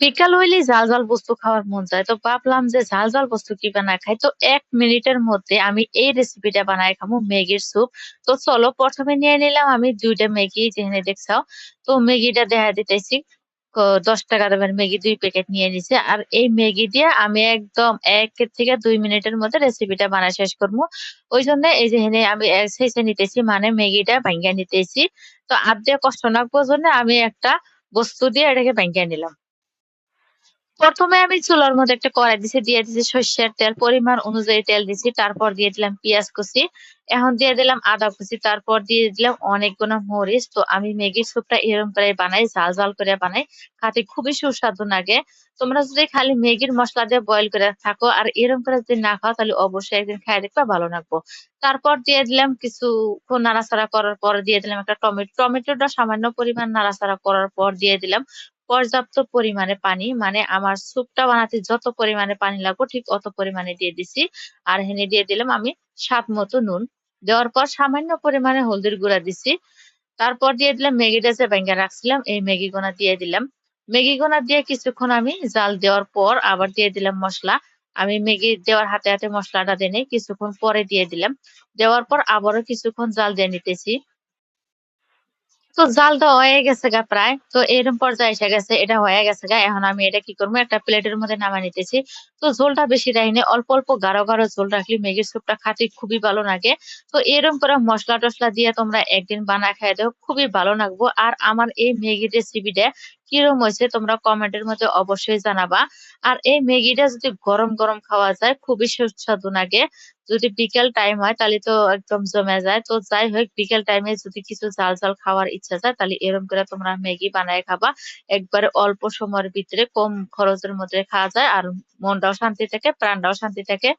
বিকাল হইলেই ঝাল ঝাল বস্তু খাওয়ার মন চায়। তো ভাবলাম যে ঝাল ঝাল বস্তু কি বানায় খাই? তো এক মিনিটের মধ্যে আমি এই রেসিপিটা বানায় খাব ম্যাগির স্যুপ তো চলো, প্রথমে নিয়ে নিলাম আমি দুইটা ম্যাগি, যেখানে দেখছাও তো ম্যাগিটা দেখা দিতেছি। দশ টাকা দামের ম্যাগি দুই প্যাকেট নিয়ে নিছে। আর এই ম্যাগি দিয়ে আমি একদম এক থেকে দুই মিনিটের মধ্যে রেসিপিটা বানায় শেষ করব ওই জন্য এই যে আমি শেষে নিতেছি মানে ম্যাগিটা ভাঙ্গিয়া নিতেছি। তো আর দিয়ে কষ্ট না জন্য আমি একটা বস্তু দিয়ে এটাকে ভাঙ্গিয়া নিলাম। প্রথমে আমি চুলার মধ্যে একটা কড়াই দিছি, দিয়ে দিছি সর্ষের তেল, পরিমাণ অনুযায়ী তেল দিছি, তারপর দিয়ে দিলাম পেঁয়াজ কুচি। এখন দিয়ে দিলাম আদা কুচি, তারপর দিয়ে দিলাম অনেকগুলো মরিচ। তো আমি ম্যাগির স্যুপটা এরকম করে বানাই, ঝাল ঝাল করে বানাই, খাতে খুবই সুস্বাদু লাগে। তোমরা যদি খালি ম্যাগির মশলা দিয়ে বয়েল করে থাকো আর এরকম করে যদি না খাও, তাহলে অবশ্যই একদিন খাই দেখবা ভালো লাগবো। তারপর দিয়ে দিলাম কিছু নাড়াচাড়া করার পর দিয়ে দিলাম একটা টমেটো। টমেটোটা সামান্য পরিমাণ নাড়াচাড়া করার পর দিয়ে দিলাম পর্যাপ্ত পরিমাণে পানি মানে আমার স্যুপটা বানাতে যত পরিমাণে পানি লাগবে, ঠিক অত পরিমাণে দিয়ে দিছি। আর এখানে দিয়ে দিলাম আমি স্বাদ মতো নুন। দেওয়ার পর সামান্য পরিমাণে হলদির গুঁড়া দিছি। তারপর দিয়ে দিলাম ম্যাগিটা যে ব্যাঙ্গা রাখছিলাম, এই ম্যাগি গোনা দিয়ে দিলাম। ম্যাগি গোনা দিয়ে কিছুক্ষণ আমি জাল দেওয়ার পর আবার দিয়ে দিলাম মশলা। আমি ম্যাগি দেওয়ার হাতে হাতে মশলাটা দিয়ে কিছুক্ষণ পরে দিয়ে দিলাম। দেওয়ার পর আবারও কিছুক্ষণ জাল দিয়ে নিতেছি। তো জালটা হয়ে গেছে গা প্রায়। তো এরকম পর্যায়ে এসে গেছে, এটা হয়ে গেছে গা। এখন আমি এটা কি করব? একটা প্লেটের মধ্যে নামা নিতেছি। তো ঝোলটা বেশি রাখিনি অল্প অল্প, গাঢ় গাঢ় ঝোল রাখলে। ম্যাগির স্যুপটা খাতে খুবই ভালো লাগে। তো এরকম করে মশলা টসলা দিয়ে তোমরা একদিন বানা খাই দাও, খুবই ভালো লাগবো। আর আমার এই ম্যাগির রেসিপিটা কিরম হয়েছে তোমরা কমেন্টের মধ্যে অবশ্যই জানাবা। আর এই ম্যাগিটা যদি গরম গরম খাওয়া যায়, খুবই সুস্বাদু লাগে। যদি বিকেল টাইম হয়, তাহলে তো একদম জমে যায়। তো যাই হোক, বিকেল টাইমে যদি কিছু ঝাল ঝাল খাওয়ার ইচ্ছা যায়, তাহলে এরকম করে তোমরা ম্যাগি বানায় খাবা। একবারে অল্প সময়ের ভিতরে কম খরচের মধ্যে খাওয়া যায়। আর মনটাও শান্তি থাকে, প্রাণটাও শান্তি থাকে।